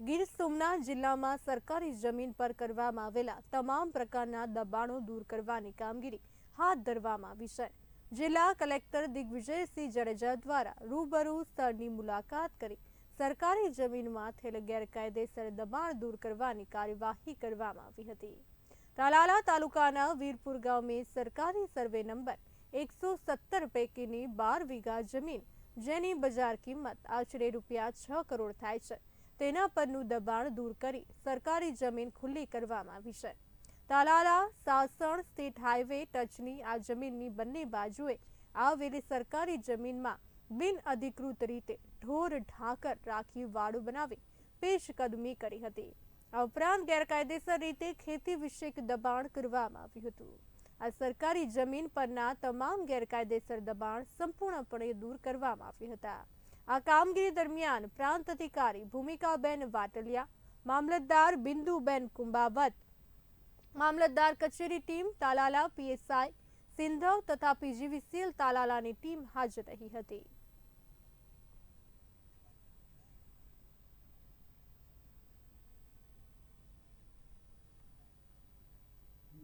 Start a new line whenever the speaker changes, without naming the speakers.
ગીર સોમનાથ જિલ્લામાં સરકારી જમીન પર કરવામાં આવેલા તમામ પ્રકારના દબાણો દૂર કરવાની કામગીરી હાથ ધરવામાં આવી છે. જિલ્લા કલેક્ટર દિગ્વિજયસિંહ જાડેજા દ્વારા રૂબરૂ સ્થળની મુલાકાત કરી સરકારી જમીનમાં થયેલ ગેરકાયદેસર દબાણ દૂર કરવાની કાર્યવાહી કરવામાં આવી હતી. તાલાલા તાલુકાના વીરપુર ગામે સરકારી સર્વે નંબર એકસો સત્તર પૈકીની બાર વીઘા જમીન જેની બજાર કિંમત આશરે રૂપિયા છ કરોડ થાય છે. તેના પરનું દબાણ દૂર કરી સરકારી જમીન ખુલ્લી કરવામાં આવી છે. તાલાલા, સાસણ, સ્ટેટ હાઈવે ટચની આ જમીનની બંને બાજુએ આવેલી સરકારી જમીનમાં બિન અધિકૃત રીતે ઢોર ઢાંકર રાખી વાડું બનાવી પેશકદમી કરી હતી. આ ઉપરાંત ગેરકાયદેસર રીતે ખેતી વિષયક દબાણ કરવામાં આવ્યું હતું. આ સરકારી જમીન પરના તમામ ગેરકાયદેસર દબાણ સંપૂર્ણપણે દૂર કરવામાં આવ્યા હતા. આ કામગીરી દરમિયાન પ્રાંત અધિકારી ભૂમિકાબેન વાટલિયા, મામલતદાર બિંદુબેન કુંભાવત મામલતદાર કચેરી ટીમ તાલાલા, પીએસઆઈ, સિંધવ તથા પીજીવીસીએલ તાલાલાની ટીમ હાજર રહી હતી.